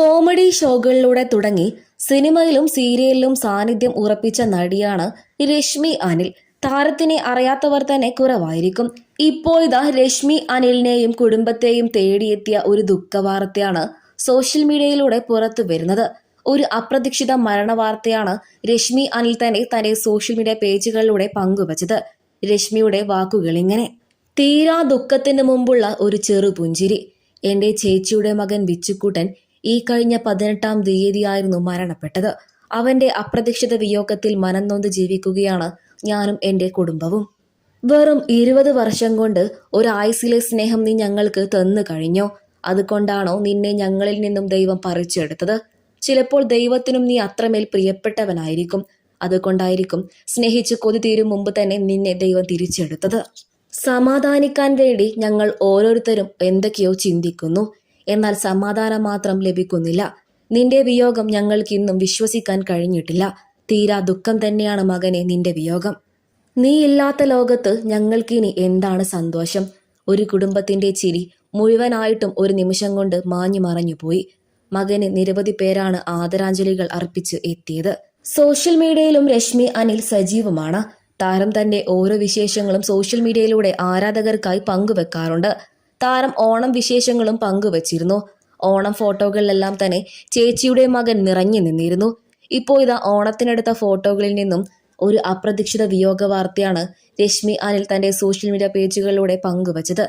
Comedy ഷോകളിലൂടെ തുടങ്ങി സിനിമയിലും സീരിയലിലും സാന്നിധ്യം ഉറപ്പിച്ച നടിയാണ് രശ്മി അനിൽ. താരത്തിനെ അറിയാത്തവർ തന്നെ കുറവായിരിക്കും. ഇപ്പോൾ ഇതാ രശ്മി അനിലിനെയും കുടുംബത്തെയും തേടിയെത്തിയ ഒരു ദുഃഖവാർത്തയാണ് സോഷ്യൽ മീഡിയയിലൂടെ പുറത്തു വരുന്നത്. ഒരു അപ്രതീക്ഷിത മരണവാർത്തയാണ് രശ്മി അനിൽ തന്നെ തന്റെ സോഷ്യൽ മീഡിയ പേജുകളിലൂടെ പങ്കുവച്ചത്. രശ്മിയുടെ വാക്കുകൾ ഇങ്ങനെ തീരാ ദുഃഖത്തിന് മുമ്പുള്ള ഒരു ചെറു പുഞ്ചിരി എന്റെ ചേച്ചിയുടെ മകൻ വിച്ചുക്കുട്ടൻ ഈ കഴിഞ്ഞ പതിനെട്ടാം തീയതിയായിരുന്നു മരണപ്പെട്ടത്. അവന്റെ അപ്രതീക്ഷിത വിയോഗത്തിൽ മനം നൊന്ത് ജീവിക്കുകയാണ് ഞാനും എന്റെ കുടുംബവും. വെറും ഇരുപത് വർഷം കൊണ്ട് ഒരായുസിലെ സ്നേഹം നീ ഞങ്ങൾക്ക് തന്നു കഴിഞ്ഞോ? അതുകൊണ്ടാണോ നിന്നെ ഞങ്ങളിൽ നിന്നും ദൈവം പറിച്ചെടുത്തത്? ചിലപ്പോൾ ദൈവത്തിനും നീ അത്രമേൽ പ്രിയപ്പെട്ടവനായിരിക്കും. അതുകൊണ്ടായിരിക്കും സ്നേഹിച്ച് കൊതി തീരും മുമ്പ് തന്നെ നിന്നെ ദൈവം തിരിച്ചെടുത്തത്. സമാധാനിക്കാൻ വേണ്ടി ഞങ്ങൾ ഓരോരുത്തരും എന്തൊക്കെയോ ചിന്തിക്കുന്നു. എന്നാൽ സമാധാനം മാത്രം ലഭിക്കുന്നില്ല. നിന്റെ വിയോഗം ഞങ്ങൾക്ക് ഇന്നും വിശ്വസിക്കാൻ കഴിഞ്ഞിട്ടില്ല. തീരാ ദുഃഖം തന്നെയാണ് മകനെ നിന്റെ വിയോഗം. നീ ഇല്ലാത്ത ലോകത്ത് ഞങ്ങൾക്കിനി എന്താണ് സന്തോഷം? ഒരു കുടുംബത്തിന്റെ ചിരി മുഴുവനായിട്ടും ഒരു നിമിഷം കൊണ്ട് മാഞ്ഞു മറഞ്ഞുപോയി മകന് നിരവധി പേരാണ് ആദരാഞ്ജലികൾ അർപ്പിച്ച് എത്തിയത്. സോഷ്യൽ മീഡിയയിലും രശ്മി അനിൽ സജീവമാണ്. താരം തന്റെ ഓരോ വിശേഷങ്ങളും സോഷ്യൽ മീഡിയയിലൂടെ ആരാധകർക്കായി പങ്കുവെക്കാറുണ്ട്. താരം ഓണം വിശേഷങ്ങളും പങ്കുവച്ചിരുന്നു. ഓണം ഫോട്ടോകളിലെല്ലാം തന്നെ ചേച്ചിയുടെ മകൻ നിറഞ്ഞു നിന്നിരുന്നു. ഇപ്പോൾ ഇതാ ഓണത്തിനെടുത്ത ഫോട്ടോകളിൽ നിന്നും ഒരു അപ്രതീക്ഷിത വിയോഗ വാർത്തയാണ് രശ്മി അനിൽ തന്റെ സോഷ്യൽ മീഡിയ പേജുകളിലൂടെ പങ്കുവച്ചത്.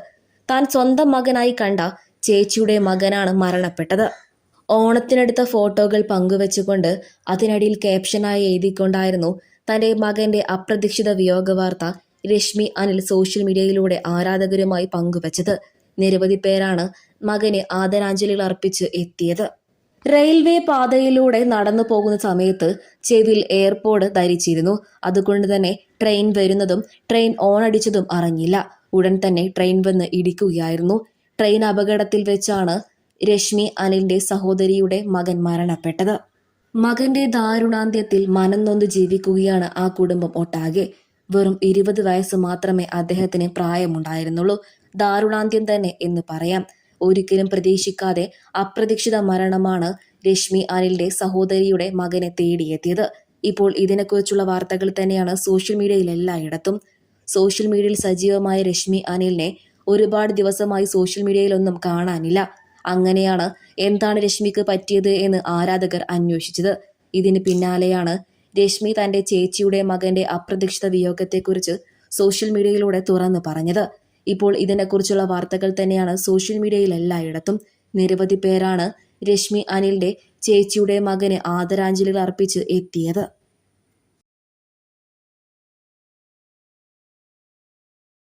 താൻ സ്വന്തം മകനായി കണ്ട ചേച്ചിയുടെ മകനാണ് മരണപ്പെട്ടത്. ഓണത്തിനെടുത്ത ഫോട്ടോകൾ പങ്കുവെച്ചുകൊണ്ട് അതിനടിയിൽ ക്യാപ്ഷനായി എഴുതിക്കൊണ്ടായിരുന്നു തന്റെ മകന്റെ അപ്രതീക്ഷിത വിയോഗ വാർത്ത രശ്മി അനിൽ സോഷ്യൽ മീഡിയയിലൂടെ ആരാധകരുമായി പങ്കുവച്ചത്. നിരവധി പേരാണ് മകന് ആദരാഞ്ജലികൾ അർപ്പിച്ച് എത്തിയത്. റെയിൽവേ പാതയിലൂടെ നടന്നു പോകുന്ന സമയത്ത് ചെവിൽ എയർപോഡ് ധരിച്ചിരുന്നു. അതുകൊണ്ട് തന്നെ ട്രെയിൻ വരുന്നതും ട്രെയിൻ ഓൺ അടിച്ചതും അറിഞ്ഞില്ല. ഉടൻ തന്നെ ട്രെയിൻ വന്ന് ഇടിക്കുകയായിരുന്നു. ട്രെയിൻ അപകടത്തിൽ വെച്ചാണ് രശ്മി അനിലിന്റെ സഹോദരിയുടെ മകൻ മരണപ്പെട്ടത്. മകന്റെ ദാരുണാന്ത്യത്തിൽ മനം നൊന്ന് ജീവിക്കുകയാണ് ആ കുടുംബം ഒട്ടാകെ. വെറും ഇരുപത് വയസ്സ് മാത്രമേ അദ്ദേഹത്തിന് പ്രായമുണ്ടായിരുന്നുള്ളൂ. ദാരുണാന്ത്യം തന്നെ എന്ന് പറയാം. ഒരിക്കലും പ്രതീക്ഷിക്കാതെ അപ്രതീക്ഷിത മരണമാണ് രശ്മി അനിലിന്റെ സഹോദരിയുടെ മകനെ തേടിയെത്തിയത്. ഇപ്പോൾ ഇതിനെക്കുറിച്ചുള്ള വാർത്തകൾ തന്നെയാണ് സോഷ്യൽ മീഡിയയിൽ എല്ലായിടത്തും. സോഷ്യൽ മീഡിയയിൽ സജീവമായ രശ്മി അനിലിനെ ഒരുപാട് ദിവസമായി സോഷ്യൽ മീഡിയയിലൊന്നും കാണാനില്ല. അങ്ങനെയാണ് എന്താണ് രശ്മിക്ക് പറ്റിയത് എന്ന് ആരാധകർ അന്വേഷിച്ചത്. ഇതിന് പിന്നാലെയാണ് രശ്മി തന്റെ ചേച്ചിയുടെ മകന്റെ അപ്രതീക്ഷിത വിയോഗത്തെക്കുറിച്ച് സോഷ്യൽ മീഡിയയിലൂടെ തുറന്നു പറഞ്ഞത്. ഇപ്പോൾ ഇതിനെക്കുറിച്ചുള്ള വാർത്തകൾ തന്നെയാണ് സോഷ്യൽ മീഡിയയിൽ എല്ലായിടത്തും. നിരവധി പേരാണ് രശ്മി അനിലിന്റെ ചേച്ചിയുടെ മകന് ആദരാഞ്ജലികൾ അർപ്പിച്ച് എത്തിയത്.